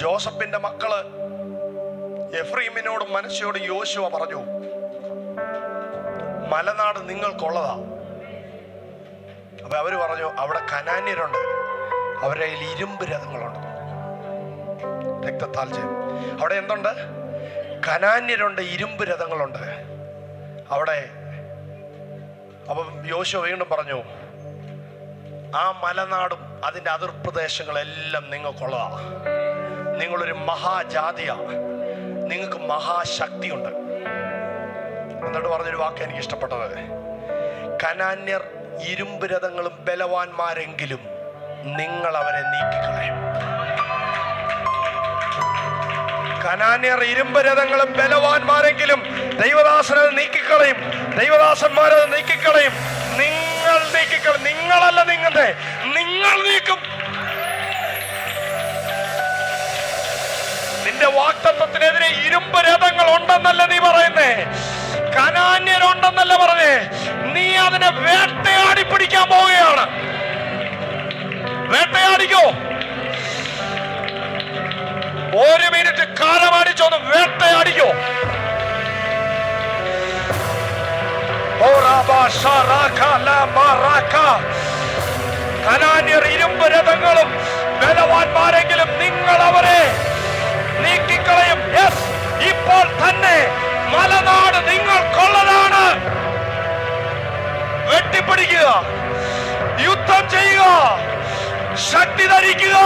ജോസഫിന്റെ മക്കൾ എഫ്രീമിനോടും മനസ്സിയോടും യോശുവ പറഞ്ഞു മലനാട് നിങ്ങൾക്കുള്ളതാ. അപ്പൊ അവർ പറഞ്ഞു അവിടെ കനാന്യരുണ്ട്. അവരുടെ കയ്യിൽ ഇരുമ്പ് രഥങ്ങളുണ്ട്. രക്തത്താൽ ചെയ്യും അവിടെ എന്തുണ്ട്? കനാന്യരുണ്ട് ഇരുമ്പ് രഥങ്ങളുണ്ട്. അവിടെ അപ്പം യോശുവ വീണ്ടും പറഞ്ഞു ആ മലനാടും അതിന്റെ അതിർപ്രദേശങ്ങളെല്ലാം നിങ്ങൾക്കുള്ളതാ. നിങ്ങളൊരു മഹാജാതിയാണ്. നിങ്ങൾക്ക് മഹാശക്തിയുണ്ട്. എന്നിട്ട് പറഞ്ഞൊരു വാക്ക് എനിക്ക് ഇഷ്ടപ്പെട്ടത് കനാന്യർ ഇരുമ്പ് രഥങ്ങളും ബലവാന്മാരെങ്കിലും നിങ്ങൾ അവരെ നീക്കിക്കളയും. കനാന്യർ ഇരുമ്പ് രഥങ്ങളും ബലവാന്മാരെങ്കിലും ദൈവദാസനത് നീക്കിക്കളയും. ദൈവദാസന്മാരത് നീക്കിക്കളയും. നിങ്ങൾ നീക്കിക്കളയും. നിങ്ങളല്ല നിങ്ങളുടെ നിങ്ങൾ നീക്കും. നിന്റെ വാക്തത്വത്തിനെതിരെ ഇരുമ്പ് രഥങ്ങൾ ഉണ്ടെന്നല്ല നീ പറയുന്നേ? കനാന്യരുണ്ടെന്നല്ല പറഞ്ഞേ? നീ അതിനെ വേട്ടയാടി പിടിക്കാൻ പോവുകയാണ്. വേട്ടയാടിക്കോ? ഒരു മിനിറ്റ് കാലമടിച്ചൊന്ന് വേട്ടയാടിക്കോ? കനാന്യർ ഇരുമ്പ് രഥങ്ങളും ബലവാന്മാരെങ്കിലും നിങ്ങൾ അവരെ തന്നെ മലനാട് നിങ്ങൾക്കുള്ളതാണ് വെട്ടിപ്പിടിക്കുക. യുദ്ധം ചെയ്യുക. ശക്തി ധരിക്കുക.